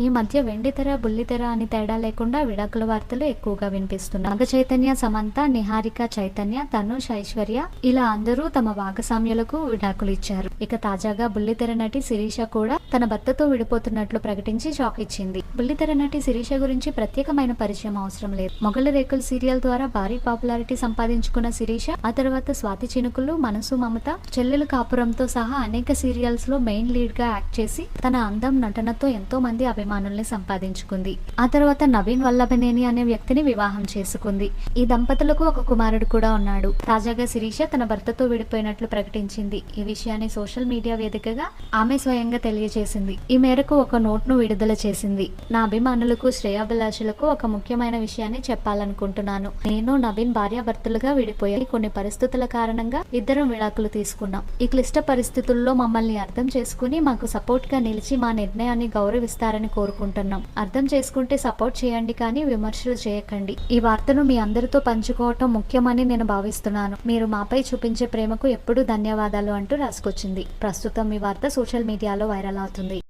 ఈ మధ్య వెండితెర బుల్లితెర అని తేడా లేకుండా విడాకుల వార్తలు ఎక్కువగా వినిపిస్తున్నాయి. నాగ చైతన్య సమంత నిహారిక చైతన్య తనుష్ ఐశ్వర్య ఇలా అందరూ తమ భాగస్వామ్యులకు విడాకులు ఇచ్చారు. ఇక తాజాగా బుల్లితెర నటి శిరీష కూడా తన భర్తతో విడిపోతున్నట్లు ప్రకటించి షాక్ ఇచ్చింది. బుల్లితెర నటి శిరీష గురించి ప్రత్యేకమైన పరిచయం అవసరం లేదు. మొగల రేకుల సీరియల్ ద్వారా భారీ పాపులారిటీ సంపాదించుకున్న శిరీష ఆ తర్వాత స్వాతి చినుకులు మనసు మమత చెల్లెలు కాపురంతో సహా అనేక సీరియల్స్లో మెయిన్ లీడ్గా యాక్ట్ చేసి తన అందం నటనతో ఎంతో మంది అభిమానుల్ని సంపాదించుకుంది. ఆ తర్వాత నవీన్ వల్లభనేని అనే వ్యక్తిని వివాహం చేసుకుంది. ఈ దంపతులకు ఒక కుమారుడు కూడా ఉన్నాడు. తాజాగా శిరీష తన భర్తతో విడిపోయినట్లు ప్రకటించింది. ఈ విషయాన్ని సోషల్ మీడియా వేదికగా ఆమె స్వయంగా తెలియజేసింది. ఈ మేరకు ఒక నోట్ను విడుదల చేసింది. నా అభిమానులకు శ్రేయాభిలాషులకు ఒక ముఖ్యమైన విషయాన్ని చెప్పాలనుకుంటున్నాను. నేను నవీన్ భార్యాభర్తలుగా విడిపోయాయి కొన్ని పరిస్థితుల కారణంగా ఇద్దరం విడాకులు తీసుకున్నాం. ఈ క్లిష్ట పరిస్థితుల్లో మమ్మల్ని అర్థం చేసుకుని మాకు సపోర్ట్గా నిలిచి మా నిర్ణయాన్ని గౌరవిస్తారని కోరుకుంటున్నాం. అర్థం చేసుకుంటే సపోర్ట్ చేయండి కానీ విమర్శలు చేయకండి. ఈ వార్తను మీ అందరితో పంచుకోవటం ముఖ్యమని నేను భావిస్తున్నాను. మీరు మాపై చూపించే ప్రేమకు ఎప్పుడూ ధన్యవాదాలు అంటూ రాసుకొచ్చింది. ప్రస్తుతం ఈ వార్త సోషల్ మీడియాలో వైరల్ అవుతుంది.